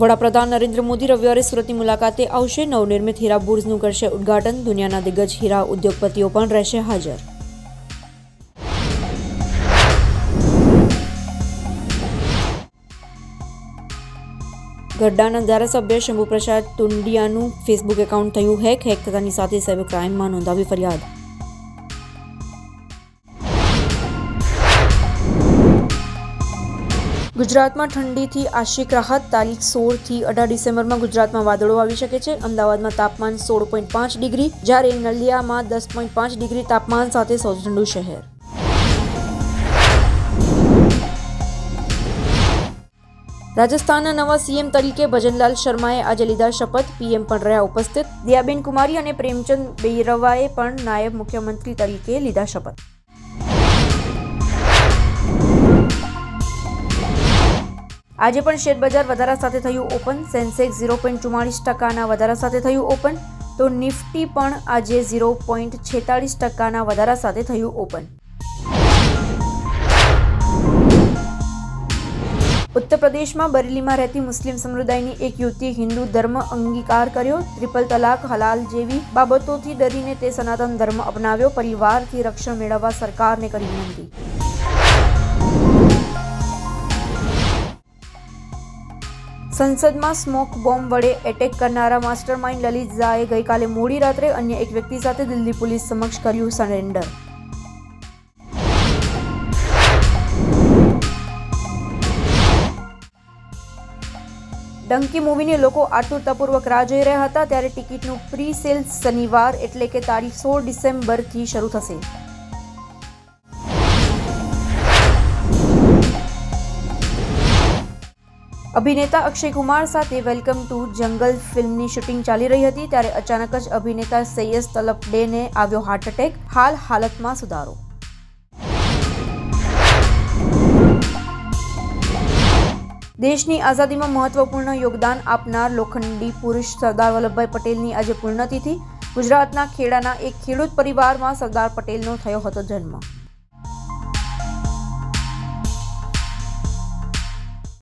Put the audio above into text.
વડાપ્રધાન નરેન્દ્ર મોદી રવિવારે સુરતની મુલાકાતે આવશે. નવનિર્મિત હીરા બુર્સનું કરશે ઉદ્ઘાટન. દુનિયાના દિગ્ગજ હીરા ઉદ્યોગપતિઓ પણ રહેશે હાજર. ગઢડાના ધારાસભ્ય શંભુપ્રસાદ તુંડિયાનું ફેસબુક એકાઉન્ટ થયું હેક. હેક થતાની સાથે સાયબર ક્રાઇમમાં નોંધાવી ફરિયાદ. ગુજરાતમાં ઠંડીથી આશિક રાહત, તારીખ સોળથી અઢાર ડિસેમ્બરમાં ગુજરાતમાં વાદળો આવી શકે છે. અમદાવાદમાં તાપમાન સોળ પોઈન્ટ પાંચ ડિગ્રી, જ્યારે નલિયામાં દસ પોઈન્ટ પાંચ ડિગ્રી તાપમાન સાથે સૌથી ઠંડુ શહેર. રાજસ્થાનના નવા સીએમ તરીકે ભજનલાલ શર્માએ આજે લીધા શપથ. પીએમ પણ રહ્યા ઉપસ્થિત. દિયાબેન કુમારી અને પ્રેમચંદ બેરવાએ પણ નાયબ મુખ્યમંત્રી તરીકે લીધા શપથ. આજે પણ શેરબજાર વધારા સાથે થયું ઓપન. સેન્સેક્સ ઝીરો પોઈન્ટ ચુમ્માળીસ ટકાના વધારા સાથે થયું ઓપન. તો નિફ્ટી પણ આજે ઝીરો પોઈન્ટ છેતાળીસ ટકાના વધારા સાથે થયું ઓપન. ઉત્તર પ્રદેશમાં બરેલીમાં રહેતી મુસ્લિમ સમુદાયની એક યુવતીએ હિન્દુ ધર્મ અંગીકાર કર્યો. ટ્રિપલ તલાક, હલાલ જેવી બાબતોથી ડરીને તે સનાતન ધર્મ અપનાવ્યો. પરિવારથી રક્ષણ મેળવવા સરકારને કરી વિનંતી સંસદમાં સ્મોક બોમ્બ વડે એટેક કરનારા માસ્ટર માઇન્ડ લલિત ઝાએ ગઈકાલે મોડી રાત્રે અન્ય એક વ્યક્તિ સાથે દિલ્હી પોલીસ સમક્ષ કર્યું સરેન્ડર. ડંકી મૂવીને લોકો આતુરતાપૂર્વક રાહ જોઈ રહ્યા હતા, ત્યારે ટિકિટનું પ્રી સેલ શનિવાર એટલે કે તારીખ સોળ ડિસેમ્બરથી શરૂ થશે. અભિનેતા અક્ષય કુમાર સાથે વેલકમ ટુ જંગલ ફિલ્મની શૂટિંગ ચાલી રહી હતી ત્યારે અચાનક જ અભિનેતા સૈયદ તલપડેને આવ્યો હાર્ટ એટેક હાલ હાલતમાં સુધારો. દેશની આઝાદીમાં મહત્વપૂર્ણ યોગદાન આપનાર લોખંડી પુરુષ સરદાર વલ્લભભાઈ પટેલની આજે પૂર્ણતિથિ ગુજરાતના ખેડાના એક ખેડૂત પરિવારમાં સરદાર પટેલનો થયો હતો જન્મ.